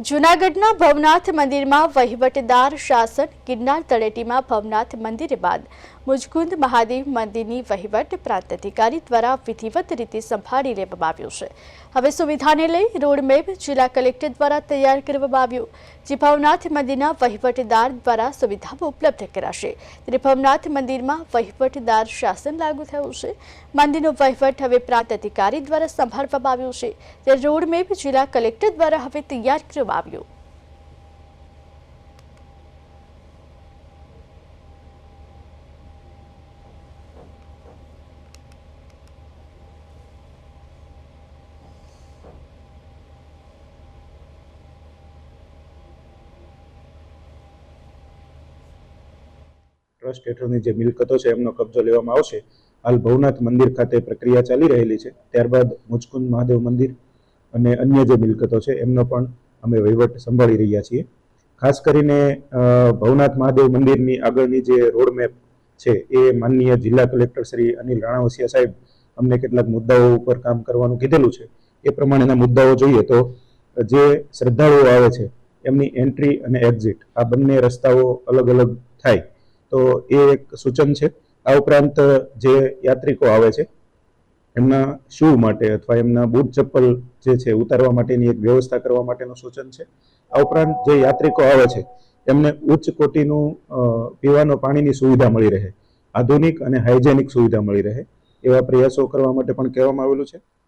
જૂનાગઢના ભવનાથ મંદિરમાં વહીવટદાર શાસન ગિરનાર તળેટીમાં ભવનાથ મંદિર બાદ મુજકુંદ મહાદેવ મંદિરની વહીવટ પ્રાંત અધિકારી દ્વારા વિધિવત રીતે સંભાળી લેવામાં આવ્યું છે. હવે સુવિધાને લઈ રોડમેપ જિલ્લા કલેક્ટર દ્વારા તૈયાર કરવામાં આવ્યું. જે ભવનાથ મંદિરના વહીવટદાર દ્વારા સુવિધાઓ ઉપલબ્ધ કરાશે. ત્યારે મંદિરમાં વહીવટદાર શાસન લાગુ થયું છે. મંદિરનો વહીવટ હવે પ્રાંત અધિકારી દ્વારા સંભાળવામાં આવ્યો છે. ત્યારે રોડમેપ જિલ્લા કલેક્ટર દ્વારા હવે તૈયાર કરવામાં આવ્યું. ટ્રસ્ટ હેઠળની જે મિલકતો છે, એમનો કબજો લેવામાં આવશે. હાલ ભવનાથ મંદિર ખાતે પ્રક્રિયા ચાલી રહેલી છે. ત્યારબાદ મુચકુંદ મહાદેવ મંદિર અને અન્ય જે મિલકતો છે, એમનો પણ અમે વહીવટ સંભાળી રહ્યા છીએ. ખાસ કરીને ભવનાથ મહાદેવ મંદિરની આગળની જે રોડ મેપ છે, એ માનનીય જિલ્લા કલેક્ટર શ્રી અનિલ રાણાવસિયા સાહેબ અમને કેટલાક મુદ્દાઓ ઉપર કામ કરવાનું કીધેલું છે. એ પ્રમાણેના મુદ્દાઓ જોઈએ તો, જે શ્રદ્ધાળુઓ આવે છે, એમની એન્ટ્રી અને એક્ઝિટ આ બંને રસ્તાઓ અલગ અલગ થાય. તો એ એક સૂચન છે. આ ઉપરાંત જે યાત્રિકો આવે છે, એમના શૂ માટે અથવા એમના બૂટ ચપ્પલ જે છે, ઉતારવા માટેની એક વ્યવસ્થા કરવા માટેનું સૂચન છે. આ ઉપરાંત જે યાત્રિકો આવે છે, એમને ઉચ્ચ કોટીનું પીવાનું પાણીની સુવિધા મળી રહે. આધુનિક અને હાઇજેનિક સુવિધા મળી રહે. એવા પ્રયાસો કરવા માટે પણ કહેવામાં આવેલું છે.